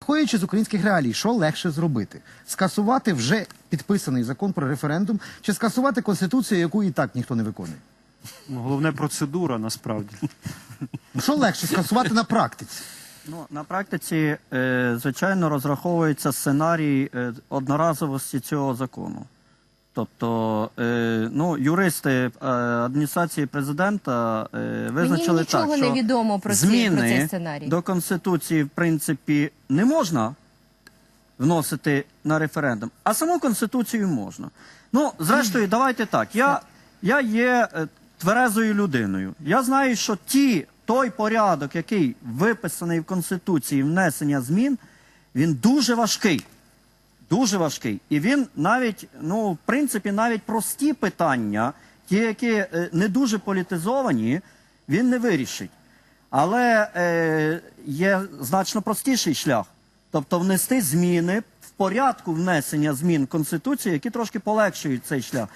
Виходячи з українських реалій, що легше зробити? Скасувати вже підписаний закон про референдум чи скасувати конституцію, яку і так ніхто не виконує? Ну, головне процедура насправді. Ну, Що легше скасувати на практиці? Ну, на практиці, е, звичайно, розраховується сценарій е, одноразовості цього закону. Тобто, е, ну, юристи е, адміністрації президента е, визначили нічого так, не відомо про зміни про цей сценарій. до Конституції, в принципі, не можна вносити на референдум, а саму Конституцію можна. Ну, зрештою, давайте так. Я, я є тверезою людиною. Я знаю, що ті, той порядок, який виписаний в Конституції внесення змін, він дуже важкий. Дуже важкий. І він навіть, ну, в принципі, навіть прості питання, ті, які е, не дуже політизовані, він не вирішить. Але е, є значно простіший шлях. Тобто внести зміни в порядку внесення змін в Конституцію, які трошки полегшують цей шлях.